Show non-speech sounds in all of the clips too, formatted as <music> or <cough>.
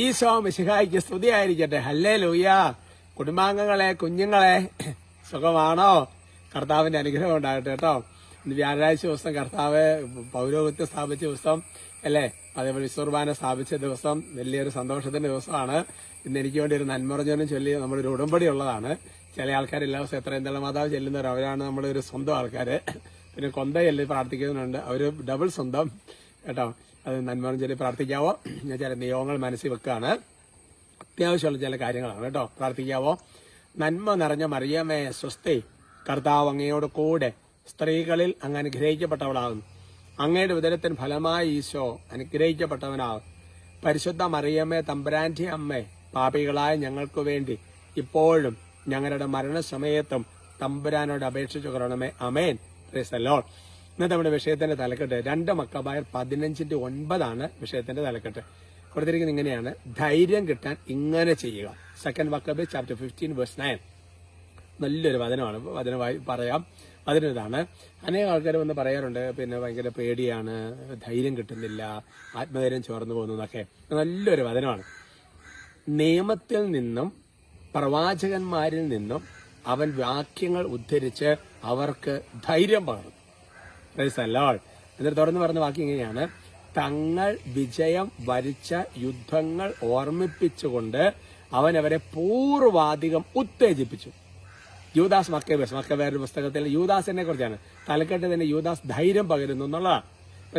ഈശോ മിശിഹായിക്ക് സ്തുതിയായിരിക്കട്ടെ. ഹല്ലേ ലൂയ കുടുംബാംഗങ്ങളെ കുഞ്ഞുങ്ങളെ സുഖമാണോ? കർത്താവിന്റെ അനുഗ്രഹം ഉണ്ടാകട്ടെ കേട്ടോ. ഇന്ന് വ്യാഴാഴ്ച ദിവസം കർത്താവ് പൗരോഹിത്യം സ്ഥാപിച്ച ദിവസം അല്ലേ? അതേപോലെ വിശ്വർബാന സ്ഥാപിച്ച ദിവസം വലിയൊരു സന്തോഷത്തിന്റെ ദിവസമാണ്. ഇന്ന് എനിക്ക് വേണ്ടി ഒരു നന്മറഞ്ഞവനും ചൊല്ലി നമ്മുടെ ഒരു ഉടമ്പടി ഉള്ളതാണ്. ചില ആൾക്കാർ എല്ലാ ദിവസവും എത്ര എന്തെല്ലാം മാതാവ് ചെല്ലുന്നവർ അവരാണ് നമ്മുടെ ഒരു സ്വന്തം ആൾക്കാര്. പിന്നെ കൊന്ത ചൊല്ലി പ്രാർത്ഥിക്കുന്നുണ്ട് അവർ ഡബിൾ സ്വന്തം കേട്ടോ. അത് നന്മറം ചൊല്ലി പ്രാർത്ഥിക്കാവോ? ഞാൻ ചില നിയോഗങ്ങൾ മനസ്സിൽ വെക്കുകയാണ് അത്യാവശ്യമുള്ള ചില കാര്യങ്ങളാണ് കേട്ടോ. പ്രാർത്ഥിക്കാവോ? നന്മ നിറഞ്ഞ മറിയമേ സ്വസ്തി. കർത്താവ് അങ്ങയോട് കൂടെ സ്ത്രീകളിൽ അങ്ങ് അനുഗ്രഹിക്കപ്പെട്ടവളാകുന്നു. അങ്ങയുടെ ഉദരത്തിന് ഫലമായി ഈശോ അനുഗ്രഹിക്കപ്പെട്ടവനാകും പരിശുദ്ധ മറിയമ്മേ തമ്പുരാന്റെ അമ്മേ പാപികളായ ഞങ്ങൾക്ക് വേണ്ടി ഇപ്പോഴും ഞങ്ങളുടെ മരണസമയത്തും തമ്പുരാനോട് അപേക്ഷിച്ചു കൊള്ളണമേ. അമേൻ പ്രൈസല്ലോ ഇന്നത്തെ നമ്മുടെ വിഷയത്തിന്റെ തലക്കെട്ട്. രണ്ട് മക്കബായർ പതിനഞ്ചിന്റെ ഒൻപതാണ് വിഷയത്തിന്റെ തലക്കെട്ട്. കൊടുത്തിരിക്കുന്നത് ഇങ്ങനെയാണ്. ധൈര്യം കിട്ടാൻ ഇങ്ങനെ ചെയ്യുക. Second Maccabees chapter fifteen verse nine നല്ലൊരു വചനമാണ്. വചനമായി പറയാം. അതിനിതാണ്. അനേക ആൾക്കാർ വന്ന് പറയാറുണ്ട് പിന്നെ ഭയങ്കര പേടിയാണ് ധൈര്യം കിട്ടുന്നില്ല ആത്മധൈര്യം ചോർന്നു പോകുന്നു എന്നൊക്കെ. നല്ലൊരു വചനമാണ്. നിയമത്തിൽ നിന്നും പ്രവാചകന്മാരിൽ നിന്നും അവൻ വാക്യങ്ങൾ ഉദ്ധരിച്ച് അവർക്ക് ധൈര്യം പകർന്നു. എന്നിട്ട് തുറന്നു പറഞ്ഞ വാക്ക് ഇങ്ങനെയാണ്. തങ്ങൾ വിജയം വരിച്ച യുദ്ധങ്ങൾ ഓർമ്മിപ്പിച്ചുകൊണ്ട് അവൻ അവരെ പൂർവാധികം ഉത്തേജിപ്പിച്ചു. യൂദാസ് മക്കബേസ്. മക്കബേരുടെ പുസ്തകത്തിൽ യൂദാസിനെ കുറിച്ചാണ്. തലക്കെട്ട് തന്നെ യൂദാസ് ധൈര്യം പകരുന്നു എന്നുള്ളതാണ്.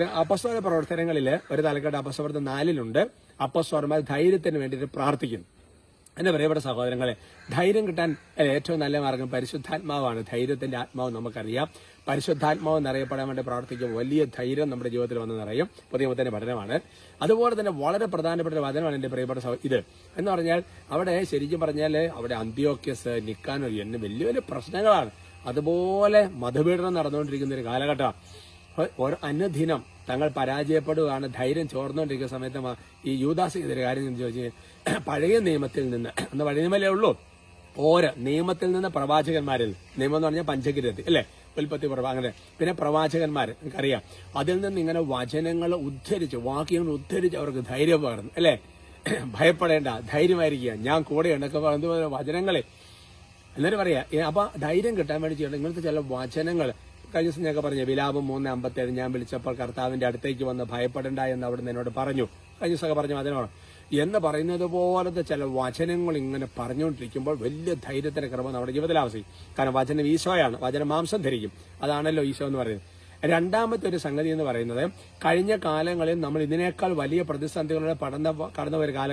അപസ്വര പ്രവർത്തനങ്ങളിൽ ഒരു തലക്കെട്ട് അപസ്വരത്ത് നാലിലുണ്ട്. അപസ്വരന്മാർ ധൈര്യത്തിന് വേണ്ടിയിട്ട് പ്രാർത്ഥിക്കുന്നു. എന്റെ പ്രിയപ്പെട്ട സഹോദരങ്ങളെ ധൈര്യം കിട്ടാൻ ഏറ്റവും നല്ല മാർഗം പരിശുദ്ധാത്മാവാണ്. ധൈര്യത്തിന്റെ ആത്മാവ് നമുക്കറിയാം. പരിശുദ്ധാത്മാവ് എന്നറിയപ്പെടാൻ വേണ്ടി പ്രവർത്തിക്കും വലിയ ധൈര്യം നമ്മുടെ ജീവിതത്തിൽ വന്ന് നിറയും. പുതിയമത്തിന്റെ പഠനമാണ്. അതുപോലെ തന്നെ വളരെ പ്രധാനപ്പെട്ട ഒരു വചനമാണ് എന്റെ പ്രിയപ്പെട്ട ഇത്. എന്ന് പറഞ്ഞാൽ അവിടെ ശരിക്കും പറഞ്ഞാൽ അവിടെ അന്ത്യോക്യസ് നിക്കാനോ എന്ന് വലിയ വലിയ പ്രശ്നങ്ങളാണ്. അതുപോലെ മതപീഡനം നടന്നുകൊണ്ടിരിക്കുന്ന ഒരു കാലഘട്ടമാണ്. ഓരോ അനുദിനം തങ്ങൾ പരാജയപ്പെടുകയാണ്. ധൈര്യം ചോർന്നുകൊണ്ടിരിക്കുന്ന സമയത്ത് ഈ യൂദാസ് ചെയ്തൊരു കാര്യം എന്ന് ചോദിച്ചു <clears throat> പഴയ നിയമത്തിൽ നിന്ന് അന്ന് പഴയ നിയമല്ലേ ഉള്ളൂ? ഓരോ നിയമത്തിൽ നിന്ന് പ്രവാചകന്മാരിൽ നിയമം എന്ന് പറഞ്ഞാൽ പഞ്ചഗിരത്തി അല്ലേ? ഉൽപ്പത്തി അങ്ങനെ. പിന്നെ പ്രവാചകന്മാർ നിങ്ങൾക്കറിയാം അതിൽ നിന്ന് ഇങ്ങനെ വചനങ്ങൾ ഉദ്ധരിച്ച് വാക്യങ്ങൾ ഉദ്ധരിച്ച് അവർക്ക് ധൈര്യം പകർന്നു അല്ലേ? <clears throat> ഭയപ്പെടേണ്ട ധൈര്യമായിരിക്കുക. ഞാൻ കൂടെ എന്നൊക്കെ പറയുന്ന വചനങ്ങളെ. എന്നിട്ട് പറയാ അപ്പൊ ധൈര്യം കിട്ടാൻ വേണ്ടി ചെയ്യണം. ഇങ്ങനത്തെ ചില വചനങ്ങൾ കഴിഞ്ഞ ദിവസം ഞങ്ങൾക്ക് പറഞ്ഞു വിലാപം മൂന്ന് അമ്പത്തേഴ് ഞാൻ വിളിച്ചപ്പോൾ കർത്താവിന്റെ അടുത്തേക്ക് വന്ന് ഭയപ്പെടേണ്ട എന്ന് അവിടുന്ന് എന്നോട് പറഞ്ഞു. കഴിഞ്ഞ ദിവസമൊക്കെ പറഞ്ഞു അതിനോട്. എന്ന് പറയുന്നത് പോലത്തെ ചില വചനങ്ങൾ ഇങ്ങനെ പറഞ്ഞുകൊണ്ടിരിക്കുമ്പോൾ വലിയ ധൈര്യത്തിന് ക്രമം നമ്മുടെ ജീവിതത്തിൽ ആവശ്യം. കാരണം വചനം ഈശോയാണ് വചനം മാംസം ധരിക്കും. അതാണല്ലോ ഈശോ എന്ന് പറയുന്നത്. രണ്ടാമത്തെ ഒരു സംഗതി എന്ന് പറയുന്നത് കഴിഞ്ഞ കാലങ്ങളിൽ നമ്മൾ ഇതിനേക്കാൾ വലിയ പ്രതിസന്ധികളുടെ പടന്ന കടന്ന ഒരു കാലം